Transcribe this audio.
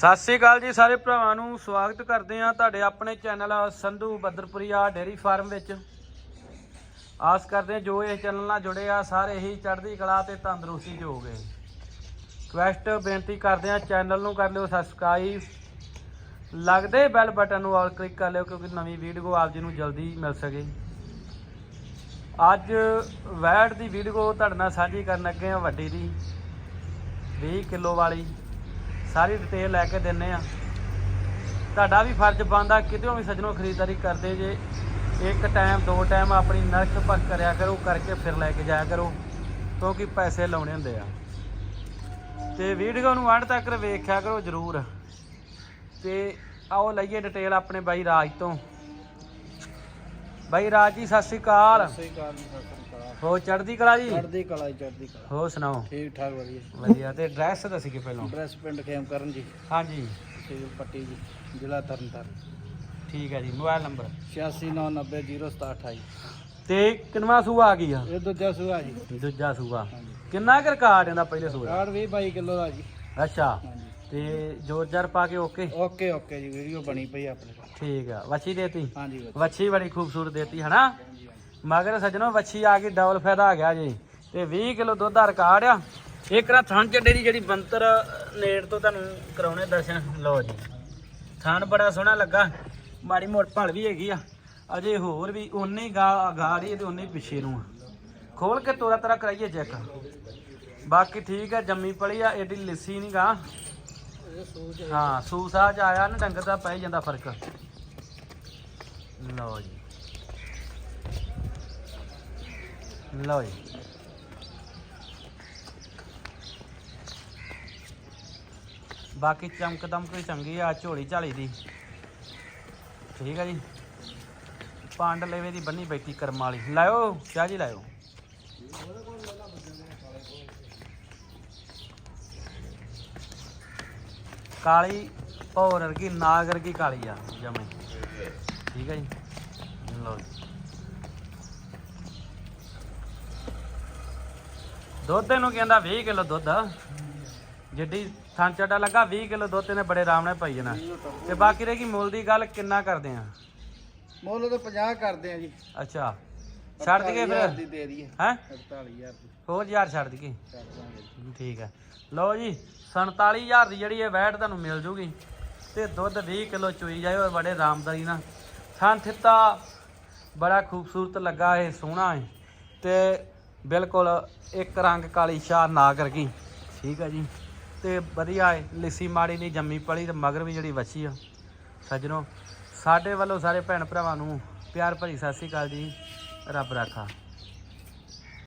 ਸਤਿ ਸ੍ਰੀ ਅਕਾਲ ਜੀ ਸਾਰੇ ਭਰਾਵਾਂ ਨੂੰ, ਸਵਾਗਤ ਕਰਦੇ ਹਾਂ ਤੁਹਾਡੇ ਆਪਣੇ channel Sandhu Badarpuria dairy farm ਵਿੱਚ। ਆਸ ਕਰਦੇ ਹਾਂ ਜੋ ਇਹ ਚੈਨਲ ਨਾਲ ਜੁੜੇ ਆ, ਸਾਰੇ ਹੀ ਚੜ੍ਹਦੀ ਕਲਾ ਤੇ ਤੰਦਰੁਸਤੀ ਚ ਹੋ ਗਏ ਰਿਕਵੈਸਟ ਬੇਨਤੀ ਕਰਦੇ ਹਾਂ, ਚੈਨਲ ਨੂੰ ਕਰ ਲਿਓ ਸਬਸਕ੍ਰਾਈਬ ਲੱਗਦੇ ਬੈਲ ਬਟਨ ਨੂੰ ਆਲ ਕਲਿੱਕ ਕਰ ਲਿਓ, ਕਿਉਂਕਿ ਨਵੀਂ ਵੀਡੀਓ ਆਪ ਜੀ ਨੂੰ ਜਲਦੀ ਮਿਲ ਸਕੇ। ਅੱਜ ਵੈਟ ਦੀ ਵੀਡੀਓ ਤੁਹਾਡੇ ਨਾਲ ਸਾਂਝੀ ਕਰਨ ਲੱਗੇ ਆ ਵੱਡੀ ਦੀ 20 ਕਿਲੋ ਵਾਲੀ। ਸਾਰੀ ਡਿਟੇਲ ਲੈ ਕੇ ਦਿੰਨੇ ਆ। ਤੁਹਾਡਾ ਵੀ ਫਰਜ਼ ਬਣਦਾ ਕਿਤੇ ਵੀ ਸੱਜਣੋ ਖਰੀਦਦਾਰੀ ਕਰਦੇ ਜੇ। ਇੱਕ ਟਾਈਮ ਦੋ ਟਾਈਮ ਆਪਣੀ ਨਰਕ ਪੱਕ ਕਰਿਆ ਕਰੋ, ਕਰਕੇ ਫਿਰ ਲੈ ਕੇ ਜਾਇਆ ਕਰੋ, ਕਿਉਂਕਿ ਪੈਸੇ ਲਾਉਣੇ ਹੁੰਦੇ ਆ। ਤੇ ਵੀਡੀਓ ਨੂੰ ਅੰਤ ਤੱਕ ਵੇਖਿਆ ਕਰੋ ਜਰੂਰ। ਤੇ ਆਓ ਲਈਏ ਡਿਟੇਲ ਆਪਣੇ ਬਾਈ ਰਾਜ ਤੋਂ। ਬਾਈ ਰਾਜ ਜੀ ਸਤਿ ਸ਼੍ਰੀ ਅਕਾਲ। ਜੀ ਸਤਿ ਸ੍ਰੀ ਅਕਾਲ। ਹੋ ਚੜ੍ਹਦੀ ਕਲਾ ਜੀ? ਚੜ੍ਹਦੀ ਕਲਾ ਜੀ ਚੜ੍ਹਦੀ ਕਲਾ। ਹੋ ਸੁਣਾਓ? ਠੀਕ ਠਾਕ ਵਧੀਆ ਵਧੀਆ ਤੇ ਐਡਰੈਸ ਦੱਸੀ ਕਿ ਪਹਿਲਾਂ? ਐਡਰੈਸ ਪਿੰਡ ਖੇਮ ਕਰਨ ਜੀ। ਹਾਂਜੀ। ਤਹਿਸੀਲ ਪੱਟੀ ਜੀ ਜ਼ਿਲ੍ਹਾ ਤਰਨਤਾਰਨ। ਠੀਕ ਹੈ ਜੀ ਮੋਬਾਈਲ ਨੰਬਰ? 86990728 ਤੇ ਕਿੰਨਵਾ ਸੂਆ ਆ ਗਈ ਆ? ਇਹ ਦੂਜਾ ਸੂਆ ਜੀ। ਦੂਜਾ ਸੂਆ। ਹਾਂਜੀ। ਕਿੰਨਾ ਕੁ ਰਿਕਾਰਡ ਇਹਦਾ ਪਹਿਲੇ ਸੂਆ ਕਾਰਡ ਵੀ 22 ਕਿਲੋ ਦਾ ਜੀ। ਅੱਛਾ। ਹਾਂਜੀ। ਤੇ ਜੋਰ ਜਰ ਪਾ ਕੇ ਓਕੇ? ਓਕੇ ਓਕੇ ਜੀ ਵੀਡੀਓ ਬਣੀ ਪਈ ਆਪਣੇ ਕੋਲ। ਠੀਕ ਆ ਵੱਛੀ ਦੇਤੀ? ਹਾਂਜੀ। ਵੱਛੀ। ਬੜੀ ਖੂਬਸੂਰਤ ਦੇਤੀ ਹਨਾ? ਮਗਰ ਸੱਜਣੋ ਵੱਛੀ ਆ ਗਈ ਡਬਲ ਫਾਇਦਾ ਆ ਗਿਆ ਜੀ। ਤੇ 20 ਕਿਲੋ ਦੁੱਧ ਦਾ ਰਿਕਾਰਡ ਆ। ਇੱਕ ਰਾ ਥਣ ਚੱਡੇ ਦੀ ਜਿਹੜੀ ਬੰਤਰ ਨੇੜ ਤੋਂ ਤੁਹਾਨੂੰ ਕਰਾਉਣੇ ਦਰਸ਼ਨ ਲਓ ਜੀ। ਥਣ ਬੜਾ ਸੋਹਣਾ ਲੱਗਾ ਮਾੜੀ ਮੋਟ ਭਲ ਵੀ ਹੈਗੀ ਆ। ਅਜੇ ਹੋਰ ਵੀ ਉਨੀ ਗਾ ਗਾੜੀ ਤੇ ਉਨੀ ਪਿੱਛੇ ਨੂੰ ਖੋਲ ਕੇ ਤੋਰਾ ਤਰਾ ਕਰਾਈਏ ਚੈੱਕ। ਬਾਕੀ ਠੀਕ ਆ ਜੰਮੀ ਪਲੀ ਆ ਏਡੀ ਲਿੱਸੀ ਨਹੀਂ ਗਾ। ਹਾਂ ਸੂਸਾ ਚ ਆਇਆ ਨਾ, ਡੰਗਰ ਦਾ ਪੈ ਜਾਂਦਾ ਫ਼ਰਕ। ਲਓ ਜੀ। ਲਓ ਜੀ। ਬਾਕੀ ਚਮਕ ਦਮਕ ਵੀ ਚੰਗੀ ਆ, ਝੋਲੀ ਝਾਲੀ ਦੀ। ਠੀਕ ਆ ਜੀ। ਪੰਡ ਲੇਵੇ ਦੀ ਬੰਨੀ ਬੈਠੀ ਕਰਮ ਵਾਲੀ। ਲਾਇਓ, ਚਾਹ ਜੀ ਲਾਇਓ। ਕਾਲੀ ਭੌਰ ਵਰਗੀ ਨਾਗ ਵਰਗੀ ਕਾਲੀ ਆ ਜਮੇ ਠੀਕ ਹੈ ਜੀ? ਲਓ ਜੀ। ਦੁੱਧ ਇਹਨੂੰ ਕਹਿੰਦਾ 20 ਕਿਲੋ ਦੁੱਧ। ਜਿੱਡੀ ਥਣ ਚੱਡਾ ਲੱਗਾ 20 ਕਿਲੋ ਦੁੱਧ ਇਹਨੇ ਬੜੇ ਆਰਾਮ ਨਾਲ ਪਾਈ ਜਾਣਾ। ਤੇ ਬਾਕੀ ਰਹੀ ਮੁੱਲ ਦੀ ਗੱਲ ਕਿੰਨਾ ਕਰਦੇ ਆ? ਮੁੱਲ ਤਾਂ 50 ਕਰਦੇ ਆ ਜੀ। ਅੱਛਾ। ਛੱਡ ਦਈਏ 48,000 ਦੀ ਫਿਰ ਦੇ ਦਈਏ। ਹੈ? 48000 ਦੀ। ਹੋਰ ਯਾਰ ਛੱਡ ਦਈਏ। ਦਾਂਗੇ ਠੀਕ ਹੈ। ਲਓ ਜੀ 47000 ਦੀ ਜਿਹੜੀ ਇਹ ਵੈਟ ਤੁਹਾਨੂੰ ਮਿਲ ਜੂਗੀ ਤੇ ਦੁੱਧ 20 ਕਿਲੋ ਚੋਈ ਜਾਏ ਔਰ ਬੜੇ ਆਰਾਮਦਾਰੀ ਨਾਲ। ਥਣ ਥਿੱਤਾ ਬੜਾ ਖੂਬਸੂਰਤ ਲੱਗਾ ਇਹ ਸੋਹਣਾ ਹੈ ਤੇ ਬਿਲਕੁਲ ਇੱਕ ਰੰਗ ਕਾਲੀ ਸ਼ਾਹ ਨਾ ਕਰ ਗਈ ਠੀਕ ਹੈ ਜੀ। ਤੇ ਵਧੀਆ ਹੈ ਲਿੱਸੀ ਮਾੜੀ ਨਹੀਂ ਜੰਮੀ ਪਲੀ ਤੇ ਮਗਰ ਵੀ ਜਿਹੜੀ ਵੱਛੀ ਆ। ਸੱਜਣੋ ਸਾਡੇ ਵੱਲੋਂ ਸਾਰੇ ਭੈਣ ਭਰਾਵਾਂ ਨੂੰ ਪਿਆਰ ਭਰੀ ਸਤਿ ਸ਼੍ਰੀ ਅਕਾਲ ਜੀ। Era pra cá.